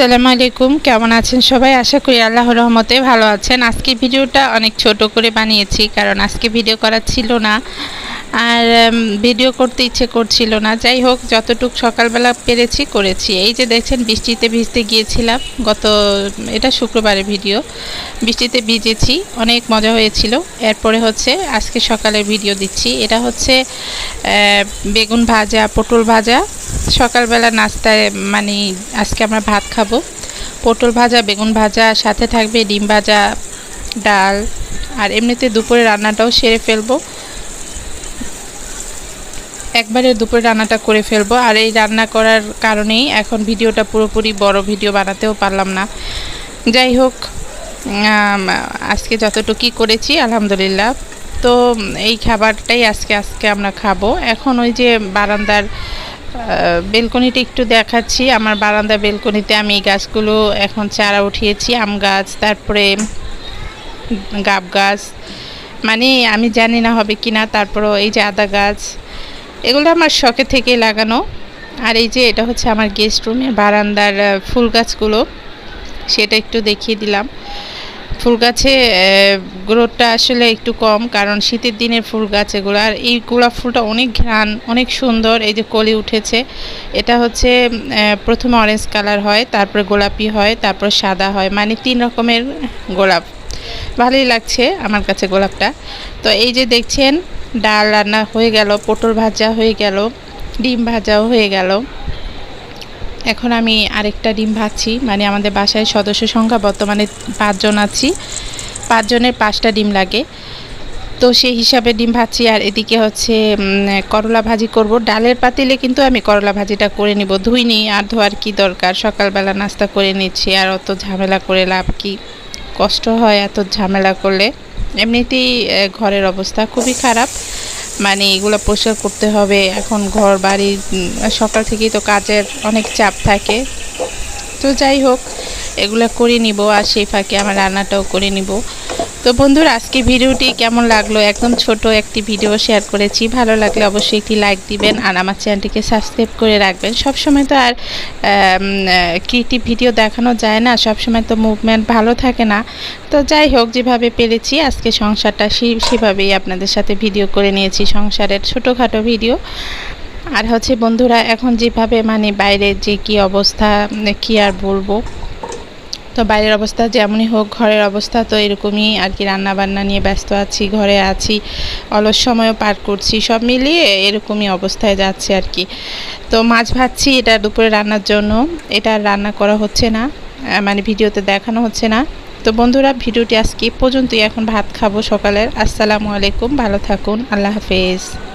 আসসালামু আলাইকুম। কেমন আছেন সবাই? আশা করি আল্লাহ রহমতে ভালো আছেন। আজকে ভিডিওটা অনেক ছোট করে বানিয়েছি, কারণ আজকে ভিডিও করা ছিল না। আর ভিডিও করতে ইচ্ছে করছিল না। যাই হোক, যতটুক সকালবেলা পেরেছি, করেছি। এই যে দেখছেন, বৃষ্টিতে ভিজতে গিয়েছিলাম গত, এটা শুক্রবারের ভিডিও বৃষ্টিতে ভিজেছি, অনেক মজা হয়েছিল। এরপরে হচ্ছে, আজকে সকালের ভিডিও দিচ্ছি। এটা হচ্ছে বেগুন ভাজা, পটল ভাজা। সকালবেলা নাস্তায় মানে আজকে আমরা ভাত খাব। পটল ভাজা, বেগুন ভাজা, সাথে থাকবে ডিম ভাজা, ডাল। আর এমনিতে দুপুরে রান্নাটাও সেরে ফেলব। একবারে দুপুরে রান্নাটা করে ফেলব। আর এই রান্না করার কারণেই এখন ভিডিওটা পুরোপুরি বড় ভিডিও বানাতেও পারলাম না। যাই হোক আজকে যতটুকুই করেছি, আলহামদুলিল্লাহ। তো এই খাবারটাই আজকে আজকে আমরা খাব। এখন ওই যে বারান্দার বেলকনিটা একটু দেখাচ্ছি। আমার বারান্দা বেলকনিতে আমি এই গাছগুলো এখন চারা উঠিয়েছি, আম গাছ, তারপরে গাব গাছ। মানে আমি জানি না হবে কি না তারপরও এই যে আদা গাছ এগুলো আমার শখে থেকে লাগানো। আর এই যে এটা হচ্ছে আমার গেস্ট রুমের বারান্দার ফুল গাছগুলো। সেটা একটু দেখিয়ে দিলাম। ফুল গাছে গ্রোথটা আসলে একটু কম, কারণ শীতের দিনের ফুল গাছ এগুলো। আর এই গোলাপ ফুলটা অনেক ঘ্রাণ, অনেক সুন্দর, এই যে কলি উঠেছে। এটা হচ্ছে প্রথমে অরেঞ্জ কালার হয়, তারপরে গোলাপি হয়, তারপর সাদা হয় মানে তিন রকমের গোলাপ। ভালোই লাগছে আমার কাছে গোলাপটা। তো এই যে দেখছেন ডাল রান্না হয়ে গেল, পটল ভাজা হয়ে গেল, ডিম ভাজাও হয়ে গেল। এখন আমি আরেকটা ডিম ভাজছি মানে আমাদের বাসায় সদস্য সংখ্যা বর্তমানে পাঁচজন আছি। পাঁচজনের পাঁচটা ডিম লাগে। তো সেই হিসাবে ডিম ভাজছি, আর এদিকে হচ্ছে করলা ভাজি করব। ডালের পাতিলে কিন্তু আমি করলা ভাজিটা করে নিব। ধুইনি আর ধোয়ার কি দরকার? সকালবেলা নাস্তা করে নিচ্ছি, আর অত ঝামেলা করে লাভ কি? কষ্ট হয় এত ঝামেলা করলে। এমনিতেই ঘরের অবস্থা খুবই খারাপ। মানে এগুলো পরিষ্কার করতে হবে। এখন ঘর, বাড়ি সকাল থেকেই তো কাজের অনেক চাপ থাকে। তো যাই হোক এগুলো করে নিব আর সেই ফাঁকে আমার রান্নাটাও করে নিব। তো বন্ধুরা, আজকে ভিডিওটি কেমন লাগল? একদম ছোট একটি ভিডিও শেয়ার করেছি। ভালো লাগলে অবশ্যই একটি লাইক দিবেন আর আমার চ্যানেলটিকে সাবস্ক্রাইব করে রাখবেন। সব সময় তো আর ক্রিয়েটিভ ভিডিও দেখানো যায় না। সব সময় তো মুভমেন্ট ভালো থাকে না। তো যাই হোক, যেভাবে পেরেছি আজকে সংসারটা সে- সেভাবেই আপনাদের সাথে ভিডিও করে নিয়েছি, সংসারের ছোটোখাটো ভিডিও আর হচ্ছে বন্ধুরা, এখন যেভাবে মানে বাইরে যে কি অবস্থা, কি আর বলব? তো বাইরের অবস্থা যেমনই হোক, ঘরের অবস্থা তো এরকমই আর কি। রান্না বান্না নিয়ে ব্যস্ত আছি, ঘরে আছি, অলস সময়ও পার করছি, সব মিলিয়ে এরকমই অবস্থায় যাচ্ছে আর কি। তো মাছ ভাজছি, এটা দুপুরে রান্নার জন্য। এটা রান্না করা হচ্ছে না মানে ভিডিওতে দেখানো হচ্ছে না। তো বন্ধুরা, ভিডিওটি আজকে পর্যন্তই। এখন ভাত খাব সকালের। আসসালামু আলাইকুম, ভালো থাকুন। আল্লাহ হাফেজ।